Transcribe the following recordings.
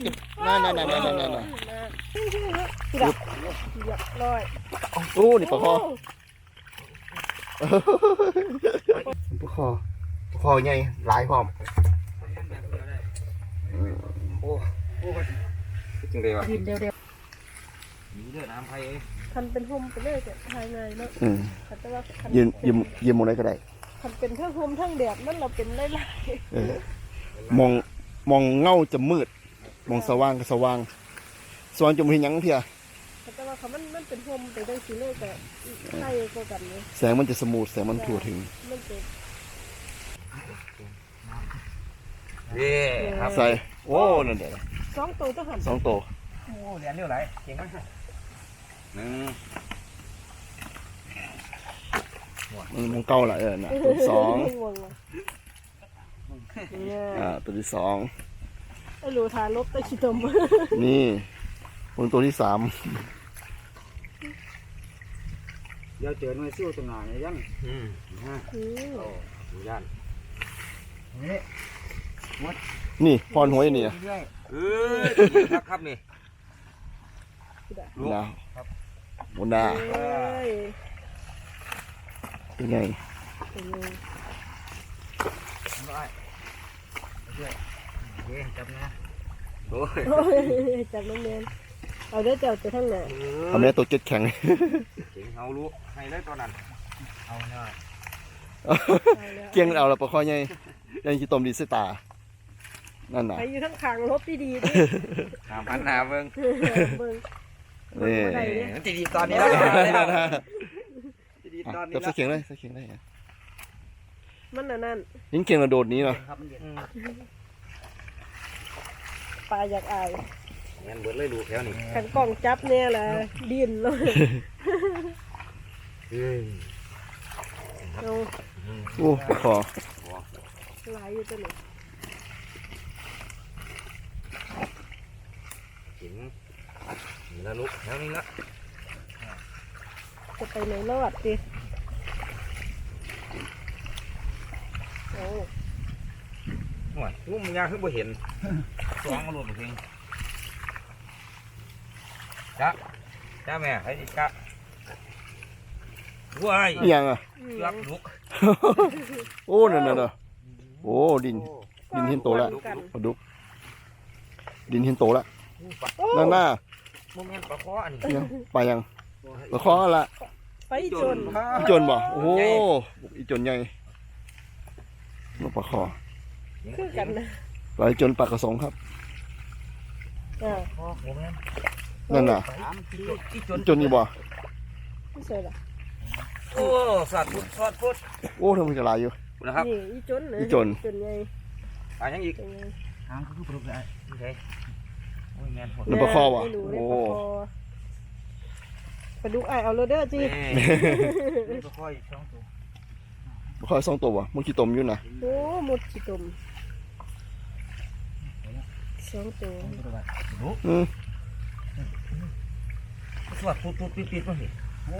เก็บนั่นนั่นนั่นนั่นนั่นนั่นเรียบเรียบร้อยโอ้นี่ปลาคอปลาคอปลาคอใหญ่หลายพร้อมโอ้โอ้จริงเลยวะดินเดียวมีเลือดน้ำไผ่ๆคันเป็นห่มไปเลยจะภายในเนาะอืมคันแต่ว่าคันยืนยืนยืนมองไหนก็ได้คันเป็นทั้งห่มทั้งแดดนั่นเราเป็นไล่เออมองมองเงาจะมืด มองสว่างก็สว่างสว่างจะไม่เห็นหยังเพียๆคันแต่ว่าเขามันมันเป็นห่มไปได้สิเลยแต่ไล่ก็กันเลยแสงมันจะสมูทแสงมันทั่วถึง มันเป็นเย้ครับใส่โอ้นั่นเดี๋ยวสองตัวต้องหันสองตัวโอ้เหรียญเร็วไหลเก่งมากหนึ่งมันมันเก่าละเออน่ะตัวที่สอง งงว่ะเนี่ยอ่าตัวที่สอง ไอ้รู้ทาลบตะชิตมนี่คนตัวที่สามเดี๋ยวเจอหน่วยซิ่วตรงหน้าเนี่ยยังอืมฮะอืมโอ้ดูย่านนี่นี่พรหัวไอ้นี่นะเรื่อยเออครับครับนี่นะบนหน้าเอ้ยเป็นไงเป็นไงๆร้อยเรื่อยโอ เคจับนะโอ้ยโอ้ยจับน้องเมนเอาเด้อเจ้าไปทางไหนเอาแม่ตัวเก็ดแข็งเก่งเอารู้ให้เลยตอนนั้นเอาหน่อยเอาแล้วเกียงเอาละปลาคอใหญ่ยังจิตมดีเสยตานั่นน่ะใครอยู่ทั้งขางลบดีดีๆดิหาพันหาเบิ่งเบิ่งนี่บ่ได้เด้มันจะดีตอนนี้แล้วจะดีตอนนี้จับแล้ใส่วเขียงเลยใส่เขียงได้มันน่ะนั่นยิงเขียงระโดดหนี้เนาะครับมันเย็น ปลาอยากอายเงินเบิดเลยดูแถวนี้ขันกล้องจับเนี่ยแหละดินเลยเฮ้ยเอาโอ้ปลาคอหลายอยู่ตัวนี้เก่งนี่ละลูกแถวนี้ละจะไปไหนรอดดิโอ้หน่อย งูมันยากขึ้นบ่เห็นสองมาหลุดมาเองจ้าจ้าแม่ให้ดิจ้าว้ายอิหยังอะยักลุกโอ้นั่นน่ะเนาะโอ้ดิน ดินเห็นโตแล้วกันปลาดุก ดินเห็นโตแล้วปลาโอ้นั่นน่ะโมเมนต์ปลาคออันนี้ยังไปยังปลาคอละไปจนอีจนบ่โอ้โหอีจนใหญ่นกปลาคอ คือกันนะปลาอีจนปลากระสงครับ อ่าโอ้โหแม่นนั่นน่ะสามสี่อีจอีนจนนี่บ่ไม่ใช่หรอโอ้สัตว์พุดสอดพุดโอ้ทำไมจะหลายอยู่นะครับนี่อีจนนะอีจนจนไงปลายังอีกเป็นไงทางคือปลุกได้โอเคโอ้ยแมนหดนี่ปลาคอวะไม่รู้เลยโอ้ปลาคอปลาดุกไอายเอาเลยเด้อจีนี่ก็ค่อยสองตัวปลาคอสองตัวบ่มึงขี้ตมอยู่นะโอ้หมดขี้ตุ่ม สองตัวสองตัวได้อืมสวัสดพุดพุดปิดปิดมาสิโอ้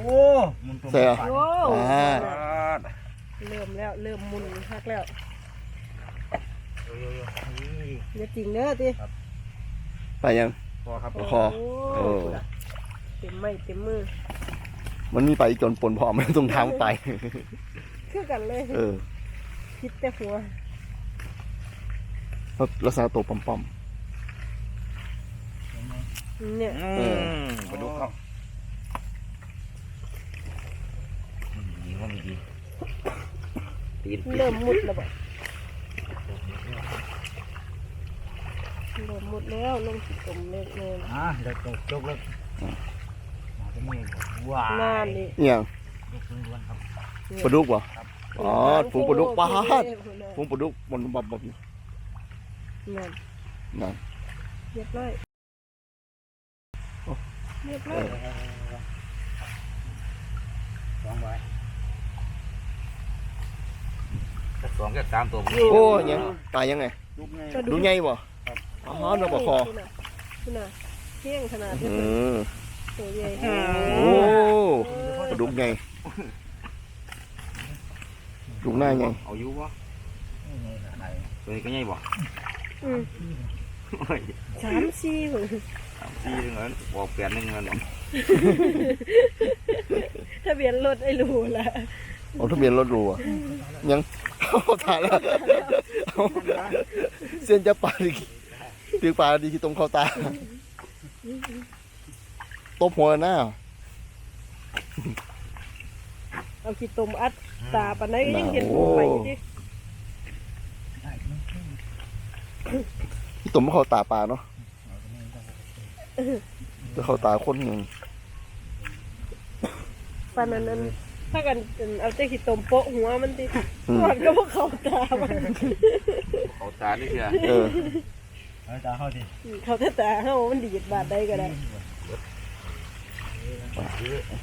มุนตัวใส่เหรอโอ้อ่าเริ่มแล้วเริ่มมุนพักแล้วโยอย่าจริงเด้อจีไปยังพอครับปลาคอโอ้เต็มไม้เต็มมือ มันมีไปจนปนพร้อมตรงทางไปคือกันเลยเออคิดแต่หัวลักษณะตัวปอม เนี่ย อืมมาดูครับดีว่ามีดีปีนปีนเริ่มมุดแล้วบ่เริ่มมุดแล้วลงขี้ตุ่มเล็กเลยอ่าเดี๋ยวจบจบแล้วมาที่นี่ว้านานยนี่ๆนี่ยังลูกพื้นล้วนครับปลาดุกบ่อ๋อฝูงปลาดุกปลาดนั่ฝูงปลาดุกมันบับบับอยู่นนั่นเรียบร้อยโอ้ เรียบร้อยสองใบสักสองแค่สามตัวโอ้ยังตายยังไงลูกไงกระดูไงบ่อ๋อน้องปลาคอนี่น่ะนี่น่ะเที่ยงขนาดนี้อืมตัวใหญ่โอ้ปลาดุกไงดุกหน้าไงเอาอยู่วะนี่ไงอะไรตัวนี้ก็ใหญ่บ่อืมโอ้ยสามสี่หมด สามสี่เงินบอกเปลี่ยนหนึ่งเงินทะเบียนรถไอ้รูละเอาทะเบียนรถหรูอะยังเอาถ่ายแล้วเอาเส้นจะปลาดิตีปลาดีที่ตรงเข้าตาตบหัวหน้าเอาขี้ตมอัดตาปานไหนก็ยังเห็นหมูไปอยู่ดิที่ตบไม่เข้าตาปลาเนาะ จะเข้าตาคนหนึ่งปานนั้นนั้นถ้ากันเอาแต่ขี้ตมโปะหัวมันดิมันก็บ่เขาตามันเขาตาดิเชียเออเอาตาเข้าดิเขาแต่ตาเฮามันดีดบาดใดก็ได้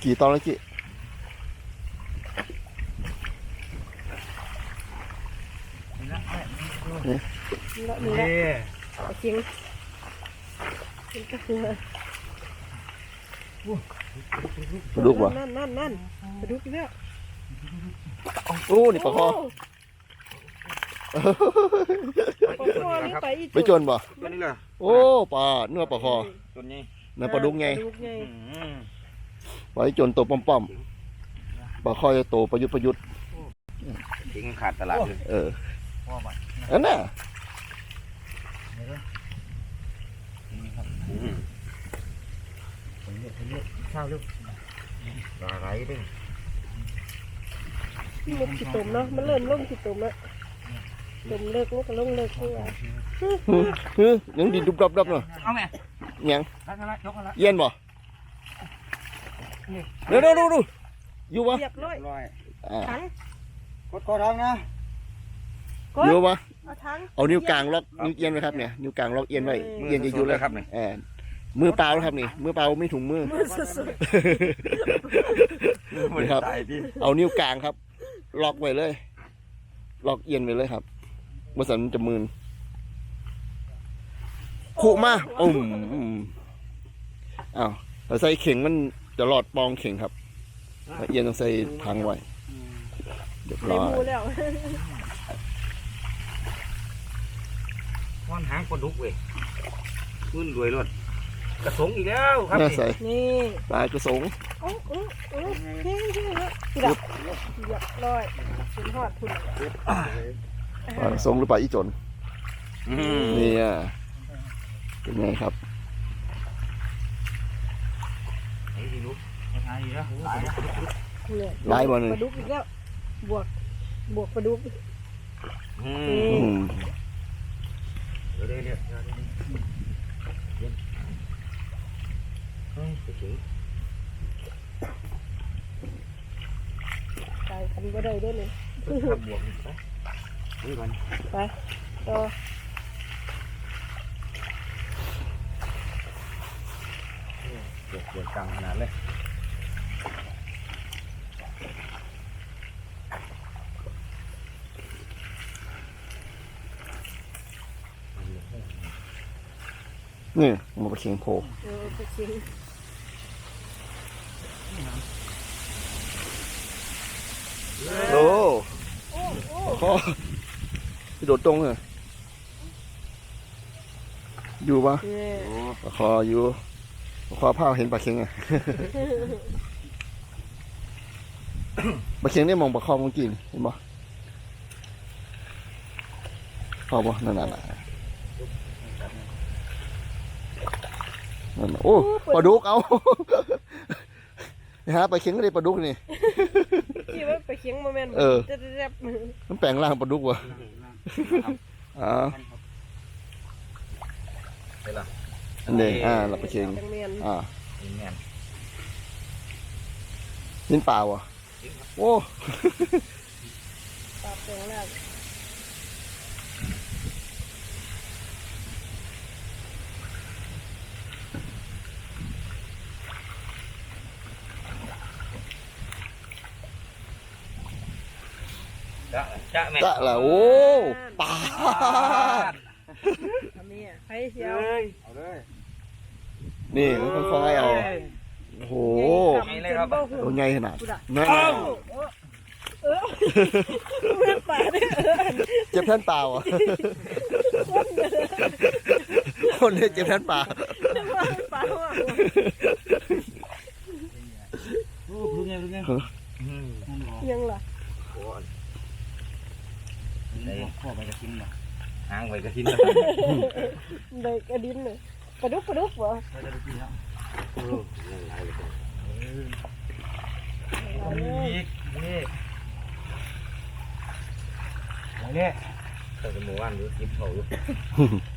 กี่ตอนแล้วกี่นี่นะนี่ละนี่ละนี่เอาเคียงมันก็หัว ปลาดุกวะนั่นนั่นนั่นปลาดุกอีกแล้วโอ้นี่ปลาคอปลาคอนี่ไปอีไปจนบ่ตัวนี้เลยโอ้ปลาเนื้อปลาคอตัวนี้นั่นปลาดุกไงปลาดุกไงอืมไว้จนตัวป้อมๆปลาคอจะโตประยุทธ์ประยุทธ์ทิ้งขาดตลาดเลยเออพ่อบัดอันน่ะ นี่เลยนี่ครับอืมผมเรียกผมเรียกข้าวเร็วอะไรดิมันขี้ตมเนาะ มันเริ่มลงขี้ตมแล้วตมเลิกมันก็ลงเลิกคือว่าฮึฮึยังดินดุบดับดับเนาะเอาแม่ยังรักกันละยกกันละเย็นบ่เดี๋ยวเดี๋ยวดูดูอยู่ปะเรียบร้อยร้อยอ่าถังกดคอท้องนะก็อยู่ปะ เอาถังเอานิ้วกลางล็อกนิ้วเอียนไว้ครับเนี่ยนิ้วกลางล็อกเอียนไว้เอียนจะอยู่เลยครับนี่เออมือเปล่านะครับนี่มือเปล่าไม่ถุงมือ มือสุดมันครับ ตายดิเอานิ้วกลางครับ ล็อกไว้เลย ล็อกเอียนไว้เลยครับบริษัทมันจะมืนขู่มาอืมอืมอ้าวเราใส่เข่งมันจะหลอดปองเข่งครับแล้วเอียนต้องใส่พังไว้เรียบๆในร้อย มูแล้ว ค้อนหางปลาดุกเว้ยขึ้นรวยรถกระสงอีกแล้วครับน่านี่ใส่นี่ปลากระสงโอ้โอ้โอ้เฮ้ยเฮ้ยเฮ้ยเรียบเรียบร้อยถึงหอดพุ่นปลากระสงหรือปลาอีจนอืมนี่อะเป็นไงครับไอ้ที่นุ๊กหายอยู่แล้วตายแล้วเนี่ยลายบ่หนึ่งปลาดุกอีกแล้วบวกบวกปลาดุกอืนี่มอืม เดี๋ยวเดี๋ยวเดี๋ยวเดี๋ยวเดี๋ยวเย็นเฮ้ยไปถึงตายกันบ่ได้เด้วยเลยทำบวกนี่ไปนี่ก่อนไปต่อเดี๋ยวเดี๋ยวกลางขนาดเลย นี่มาปลาเค็งโพเออไปชิงโอ้โอ้โอ้คอโดดตรงเลยอยู่ปะเนี่ยโอ้ปลาคออยู่ปลาคอผ้าเห็นปลาเค็งอะ ปลาเค็งได้มองปลาคอเมื่อกี้นี่เห็นปะพอปะนั่นน่ะนั่นน่ะนั่นน่ะ โอ้ปลาดุกเอานะฮะปลาเค็งก็ได้ปลาดุกนี่ที่ว่าไปเคียงโมเมนต์เออจะแรบมันแปลงร่างปลาดุกวะอ๋อไปละอันนี้อ่าเราปลาเค็งจังเมียนอ่านี่แม่นนินเปล่าวะโอ้ปลาแปลงแล้ว จะจะแม่กะละโอ้ปลาทำนี่อะใครเชียวเอ้ยเอาเลยนี่มันค่อยๆเอาโอ้โหใหญ่ครับตัวใหญ่ขนาดนั่นเอ้าน่ะเออแม่ป่าเนี่ยเออเจ็บแทนเปล่าอะคนเนี่ยเจ็บแทนเปล่าว่าป่าว่าโอ้รู้ไงรู้ไงอืมนั่นหรอยังล่ะโอ้ย พ่อไปกระทิ้งหรอหางไว้กระทิ้นเด็กกระดินเลยปลาดุกปลาดุกวะไปกระทิ้งแล้วเออนั่นหลายเลยเอาเลยอีกนี่นี่แต่สมอวานอยู่คิดเขาอยู่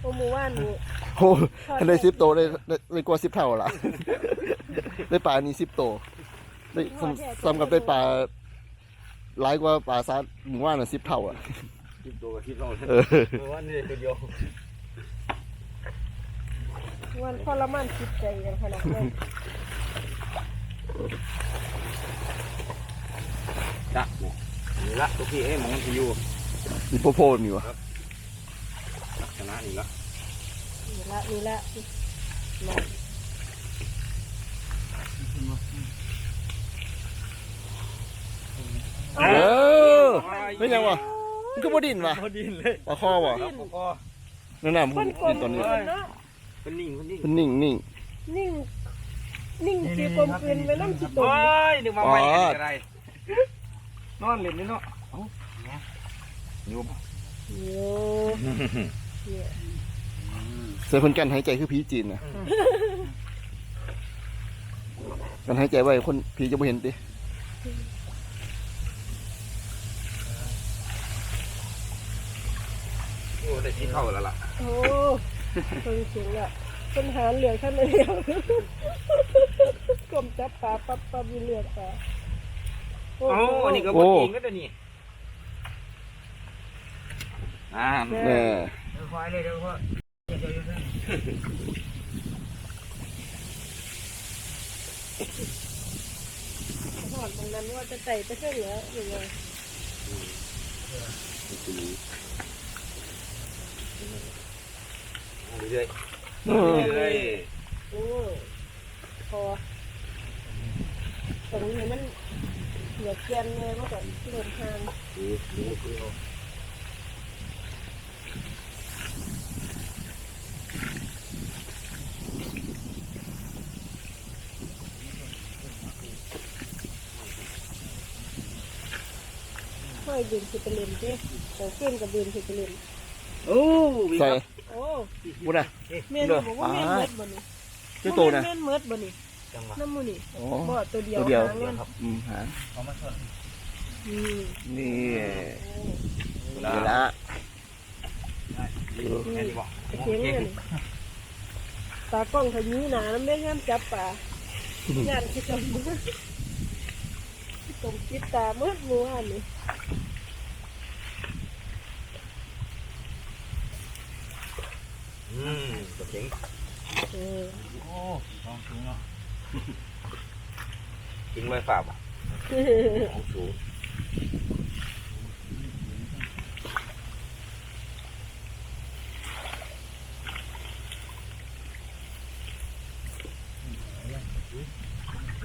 โอ้หมู่บ้านนี่โอ้ถ้าได้ซิปโตได้ได้ได้กว่าซิปเท่าละได้ปลานี่ซิปโตได้ซ้ำซ้ำกับได้ปลาหลายกว่าปลาซัดหมู่ว่านน่ะซิปเท่าอะ คิดตัวกับคิดเราเออเมื่อวานนี่ตัวเดียววันพอละมันคิดใจกันขนาดนั้นจ้ะนี่ละตัวพี่เอ้ยมองที่อยู่นี่โพโพนี่วะลักษณะนี่ละนี่ละนี่ละมาเออไม่ยังวะ มันก็บ่ดินวะพอดินเลยปลาคอวะครับก็นั่นน่ะมันคนกลดิมนตอนนี้เกินเนาะเป็นนิ่งเป็นนิ่งมันนิ่งนิ่งนิ่งนิ่งจีกลมเกินไปน้ำจีตมโอ้ยนึกมาไม่เห็นอะไรนอนเล่นนี่เนาะเอ้าอยู่โอ้เนี่ยใส่คนกันหายใจคือผีจีนนะกันหายใจไว้คนผีจะไม่เห็นติ โอ้ได้คิดเข้าแล้วล่ะโอ้คนเสียงอะคนหาเหลืองขั้นเดียวกลมจับปลาปั๊บปั๊บมีเหลืองปลาโอ้โอ้โหอันนี้ก็บดเองก็ตัวนี้อ่าแน่เดี๋ยวควายเลยเดี๋ยวพ่อเดี๋ยวเดี๋ยวเดี๋ยวหอดตรงนั้นว่าจะไต่ไปเท่าเหลือยังไง เรื่อยๆเรื่อยโอ้พอตรงนี้มันเหลือเกียนเลยเมื่อก่อนเดินทางๆดูดูดูเอาห้อยบินสิไปเล่นที่ของขึ้นกับเบินสิไปเล่น โอ้วิใส่โอ้บุญอะเมียนบอกว่าเมียนเมิดบ่นี่เจ้าโตนะเมียนเมิดบ่นี่จังหวะน้ำมูนี่อ๋อบ่ตัวเดียวตัวเดียวหางมันอืมหาเอามาส่วนอืมนี่โอ้เดี๋ยวละแค่นี้บอกเสียงเงินตากล้องทะยีหนาน้ำได้ห้ามจับป่าญาติคิดจมมือตรงคิดตาเมื่อมือหัน นี่อืมตัวเข็งเออโอ้สองถุงเนาะทิ้งไว้ฝาบ่ของสูง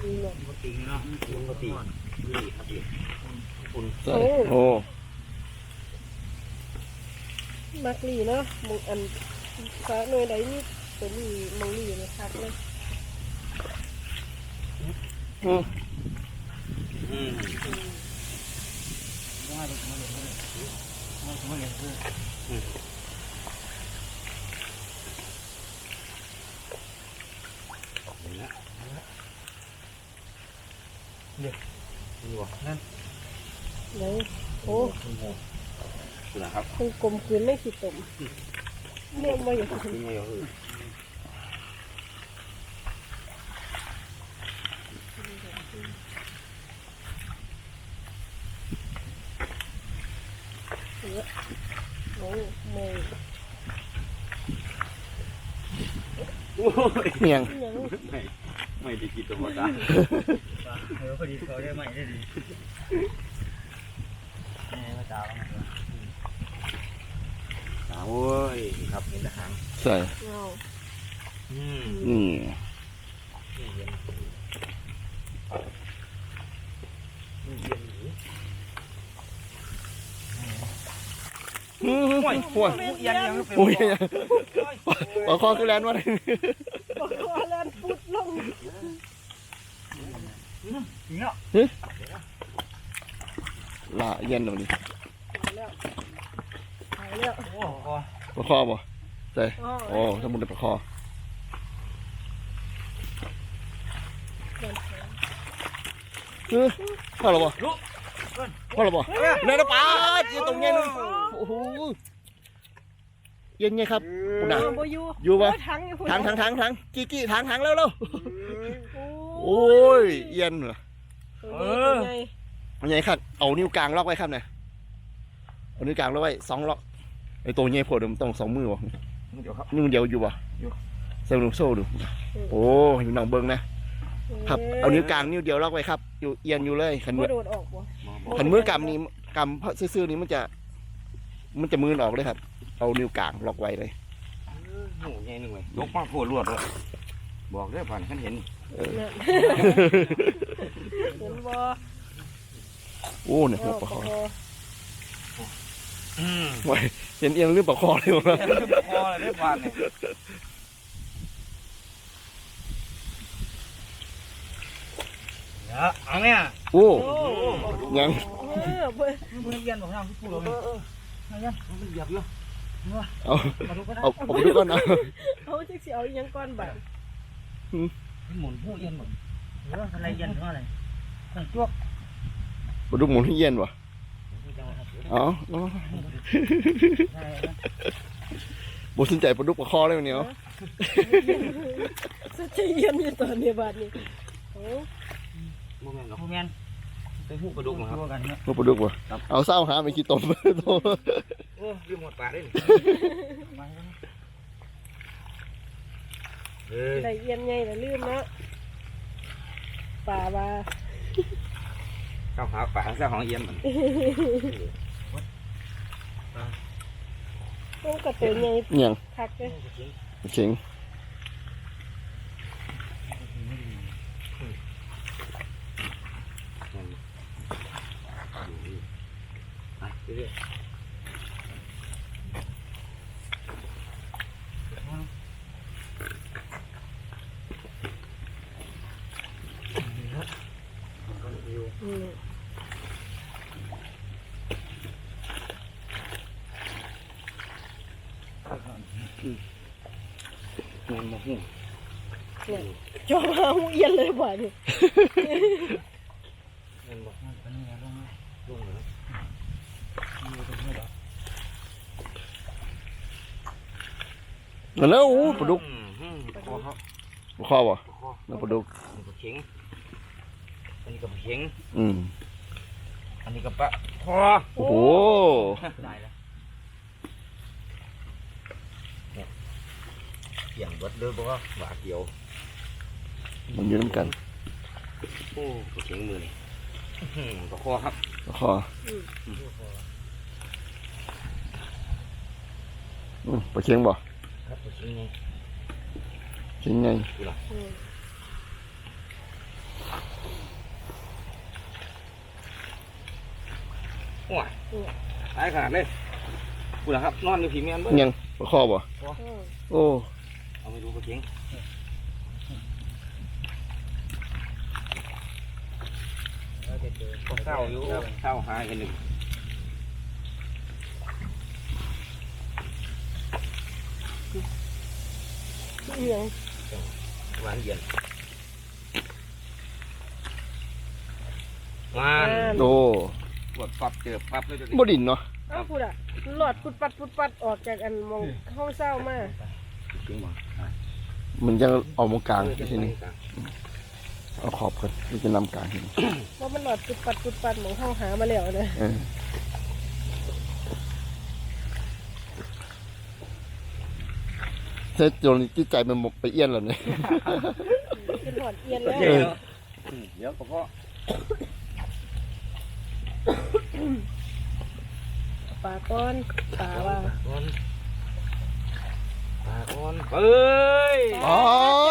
นี่เนาะปกติเนาะปกตินี่ครับพี่คุณใส่โอ้มักลีเนาะมึงอัน ฟ้าหน่วยใดนี่ตัวนี้มึงลีอยู่ในคักเลยอืมอืมมาเลยมาเลยมาเลยมาเลยนี่วะนั่นไหนโอ้นะครับมันกลมกลืนไม่ขีดตม เรียกว่าอย่างไรทิ้งไว้เออโอ้โมยโอ้ยเมียงยังไม่ไม่ได้คิดตัวหมดอะเออพอดีเขาได้ใหม่ได้ดีนี่มาจ้าแล้วอ่าโอ้ยครับเห็นทหารใส่เอาอืมนี่นี่เห็นนี่เห็นอยู่ห่วยห่วยเอียนยังเป็นโอ้ยปลาคอคือแลนด์วะปากคอแลนปุดลงเนาะละเย็นตรงนี้หายแล้วหายแล้วโอ้โห ปลาคอบ่ใช่อ๋อโอ้สมุนไพรปลาคอเฮ้ยพ่อหรอบ่พ่อหรอบ่เนยนะปลาเย็นตรงเย็นนึงโอ้โหเย็นไงครับคุณน่ะเออบ่อยู่อยู่ปะโทั้งอยู่คุณทางทางทางทางกี้กี้ทางทางแล้วแล้วโอ้โอ้ยเย็นเหรอตัวใหญ่ตัวใหญ่มันไงครับเอานิ้วกลางล็อกไว้ครับเนี่ยเอานิ้วกลางล็อกไว้สองล็อก ไอ้ตัวเงี้ยพอเดิมต้องสองมือวะเดี๋ยวครับนิ้วเดียวอยู่วะอยู่เซลล์โซ่ดูโอ้ยน้องเบิ้งนะครับเอานิ้วกลางนิ้วเดียวล็อกไว้ครับ อยู่เอียนอยู่เลยขันมืบ่อโดดออกบ่ขันมือกำนี้กำซื่อๆนี้มันจะ มันจะมือออกเลยครับ เอานิ้วกลางล็อกไว้เลยโอ้ยใหญ่หนึ่งเลยยกมาโผล่รวดเลยบอกได้ผ่านขันเห็นเนี่ยเห็นบ่โอ้เนี่ยหัวปลาค อเอออืมไว้เห็นเอียงเรื่องปลาคอเลยวะพอเลยได้ผ่านเนี่ยเอาเนี่ยโอ้โอ้ยังเออเบิ่งมึงเอียนบอกยังพูดเลยเอียนมันเหยียบอยู่เอามาดูก็ได้เอาเอาไปดูก่อนนะเอาจักสิเอาอีหยังก่อนบัดหมุนผู้เอียนหมดเอออะไรเอียนเพราะอะไรต้องจ้วกไปดูหมุนให้เย็นวะเอาเอาใช่บสนใจปลาดุกปลาคอเลยวันนี้เอาสุดจะเย็นอยู่ตอนนี้บัดนี้โอ้โมเมนต์หรอกผู้แมนเป็นหูกระดูกนะครับตัวกันเนาะพวกปลาดุกวะเอาเศร้าหาไปขี้ตมโตโอ้ลืมหมดปากได้เฮ้ยได้เอียนใหญ่แล้วลืมเนาะป่าว่าข้าวหาปากข้าวหองเยี่ยมมัน ต้องกระตัวใหญ่เนี่ยงคักเด้อเข็งไปเรื่อย อืม เงินมาหู เนี่ยจอมา หูเอียนเลยบัดนี้เงินบอกมันนี่ลงลงเลยนั่นแล้วโอ้ปลาดุกคอครับปลาคอวะคอนั่นปลาดุกอันนี้ก็เข็งอันนี้ก็เข็งอืมอันนี้ก็ปะคอโอ้โหได้แล้วเกี่ยงเบิดเลยบอกว่าหวาเกี่ยว มันอยู่น้ำกันโอ้ก็เข็งมือนี่อื้อหือก็คอครับปลาคออืมปลาเข็งบ่ครับก็เข็งไงเข็งไงอืมโอ้ยตายขนาดเลยกูนะครับ นอนอยู่ผีเมียนเบิ้ยังปลาคอบ่อืมโอ้ เอาไปดูก็เข็ง เศร้าอยู่เศร้าหายกันหนึ่งอีหยังหวานเย็นหวานอ่าโอ้ปวดปับเจอปับเลยเดี๋ยวนี้บ่ดินเนาะเอ้าพูดอะหลอดปุดปัดปุดปัดออกจากอันมองห้องเศร้ามาจริงบ่มันจะเอามากลางเออจะทีไปนี้กลาง เอาขอบกันมันจะนำกลางทีนี้ว่ามันหลอดปุดปัดปุดปัดหมองห้องหามาแล้วนะเออเสร็จจนจิตใจมันหมกไปเอี้ยนแล้วเนี่ยเป็นหลอดเอียนแล้วเอออืมเดี๋ยวก็พอปลาก้อนปลาว่าก่อนปลาก่อนเอ้ยอ๋อ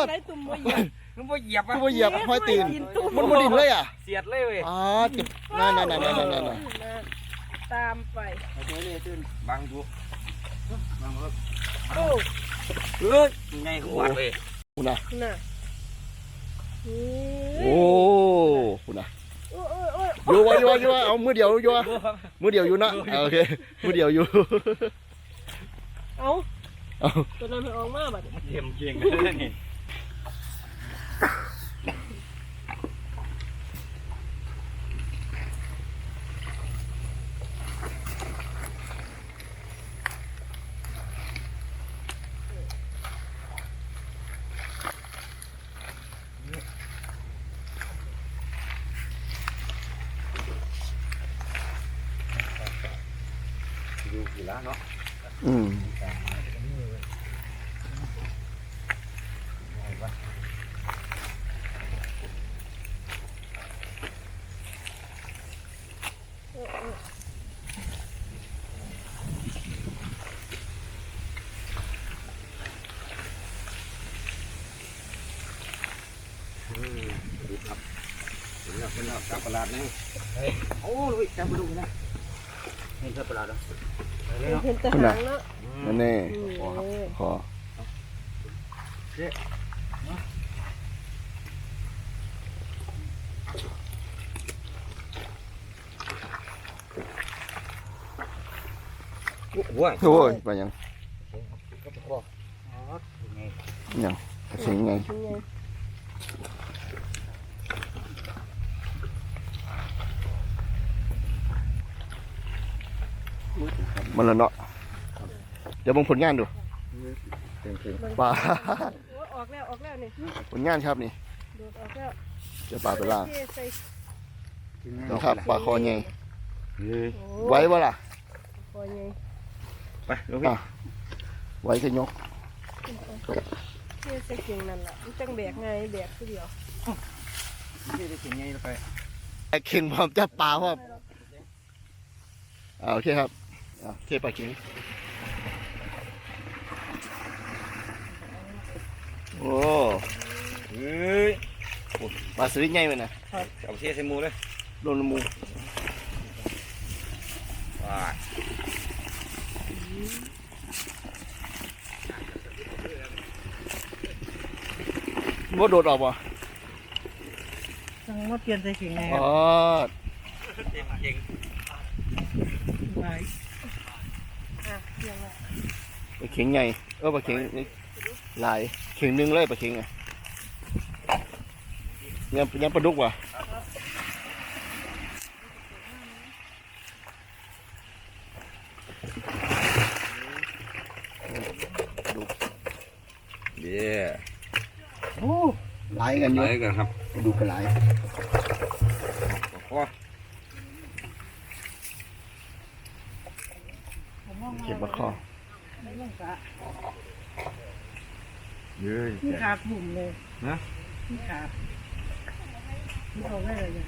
ไรตุ่มบ่เหยี ยบมึงบ่เหยียบคือะอว่าเหยียบห้อยตีนตุ่มมันบ่ดินเลยอะเสียดเลยเว้ยอ๋อเจ็บนั่นนั่นนั่นนั่นนั่นตามไปเอาตัวนี้ตื่นบังดูโอ้เฮ้ยไงกูหวานเลยคุณนะน่ะนี่โอ้คุณนะโอ้ยโอ้ยโอ้ยอยู่วะอยู่วะอยู่วะเอามือเดียวอยู่วะมือเดียวอยู่นะอ่าโอเคมือเดียวอยู่เอาเอาตัวนั้นมันออกมาบัดเยี่ยมเยี่ยงเลยนี่ ดีครับเป็นแล้วเป็นแล้วจับประหลาดนี่เฮ้ยโอ้ยจับมาดูนะเห็นจับประหลาดแล้วไปเลยเนาะเห็นแต่หางแล้วนั่นแน่นี่ขอโอ้โหโอ้ยไปยังก็ตะคออ๋อไงยังกระสิงไง เป็นไง มันละเนาะเดี๋ยวเบังผลงานดูเต็มที่ปลาโอ้ยออกแล้วออกแล้วนี่ผลงานครับนี่โดดออกแล้วเดี๋ยวปลาไปล่างเทใส่นะครับปลาคอใหญ่เฮ้ยโอ้ไว้บ่ล่ะคอยไงไปลูกพี่อะไว้ก็ยกเทใส่เกียงนั่นล่ะมันจังแบกไงแบกคือเดียวพี่ได้กินไงไปไอ้เข่งพร้อมจับปลาพร้อมอ่าโอเคครับอ่าโอ เคปลาเข่งโอ้เฮ้ยปลาสลิดใหญ่ไหมนะเอาเสียใส่มือเลยโดนหมูว้าบ่โดดออกบ่ต้องมาเปลี่ยนใส่เข่งไงอ๋อเก่ง เก่งไปอะเกียงละปลาเข่งใหญ่เออปลาเข่งนี่หลายเข่งหนึงเลยปลาเข่งไงยังยังปลาดุกว่ะเย้โอ้หลายกันอไปยู่กันครับปลาดุกก็หลาย ว้า เก็บมาคอ เย้ย ที่ขาดบุ่มเลยนะที่ขาดที่ออกได้เลยเนี่ย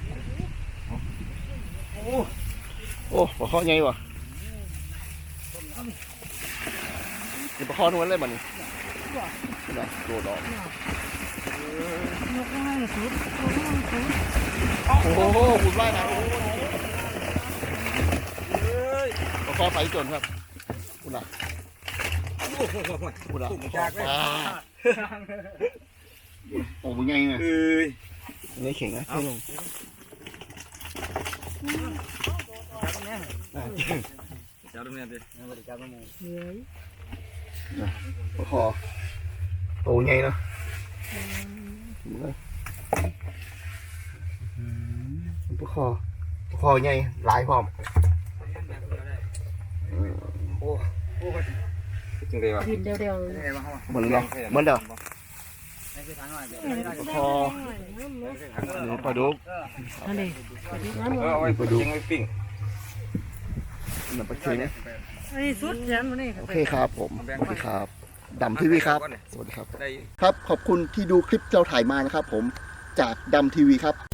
โอ้ปลาคอใหญ่ว่ะนี่ปลาคอนวลเลยมันนี่นะโดดออกยกให้สุดยกให้สุดโอ้โหหุ่นว่ายนะโอ้โหปลาคอไปจนครับคุณน่ะโอ้โหคุณน่ะ ตุ่มจากเลยอ่าโอ้มึงไงเนี่ยเอ้ยนี่เข่งนะไม่ลงอ่าจับตรงนี้ดิจับตรงนี้เหนื่อยปลาคอโอ้ไงเนาะปลาคอปลาคอไงหลายพร้อมโอ้โอ้ จริงเลยวะดินเดียวๆเลยเหมือนเนาะเหมือนเดิมปลาคอนี่ปลาดุกอันนี้น้ำเออเอาไว้ปลาดุกไว้ปิ้งนี่ปลาเค็งไอ้สุดยันมานี่โอเคครับผมสวัสดีครับดำทีวีครับ สวัสดีครับได้ครับขอบคุณที่ดูคลิปเราถ่ายมานะครับผมจากดำทีวีครับ